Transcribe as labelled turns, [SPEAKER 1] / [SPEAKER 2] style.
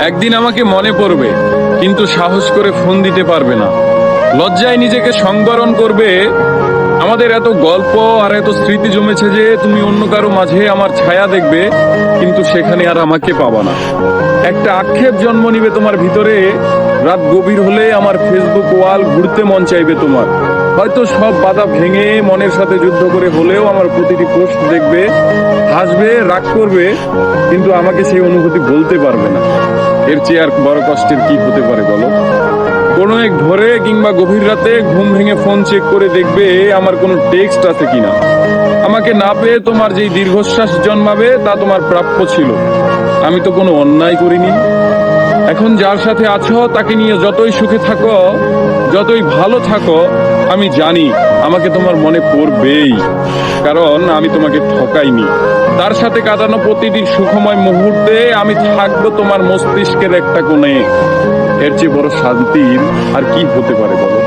[SPEAKER 1] একদিন আমাকে মনে পড়বে, কিন্তু সাহস করে ফোন দিতে পারবে না। লজ্জায় নিজেকে সংবরণ করবে, আমাদের এত গল্প আর এত স্মৃতি জমেছে যে তুমি অন্য কারও মাঝে আমার ছায়া দেখবে, কিন্তু সেখানে আর আমাকে পাবা না। একটা আক্ষেপ জন্ম নিবে তোমার ভিতরে, রাত গভীর হলে আমার ফেসবুক ওয়াল ঘুরতে মন চাইবে তোমার। হয়তো সব বাধা ভেঙে মনের সাথে যুদ্ধ করে হলেও আমার প্রতিটি পোস্ট দেখবে, হাসবে, রাগ করবে, কিন্তু আমাকে সেই অনুভূতি বলতে পারবে না। এর চেয়ে আর বড় কষ্টের কি হতে পারে বলো? কোনো এক ভোরে কিংবা গভীর রাতে ঘুম ভেঙে ফোন চেক করে দেখবে আমার কোনো টেক্সট আছে কিনা। আমাকে না পেয়ে তোমার যেই দীর্ঘশ্বাস জন্মাবে, তা তোমার প্রাপ্য ছিল। আমি তো কোনো অন্যায় করিনি। এখন যার সাথে আছো, তাকে নিয়ে যতই সুখে থাকো, যতই ভালো থাকো আমি জানি আমাকে তোমার মনে পড়বেই কারণ আমি তোমাকে ঠকাইনি। তার সাথে কাটানো প্রতিটি সুখময় মুহূর্তে আমি থাকব তোমার মস্তিষ্কের একটা কোণে। এর চেয়ে বড় শান্তির আর কি হতে পারে বলো?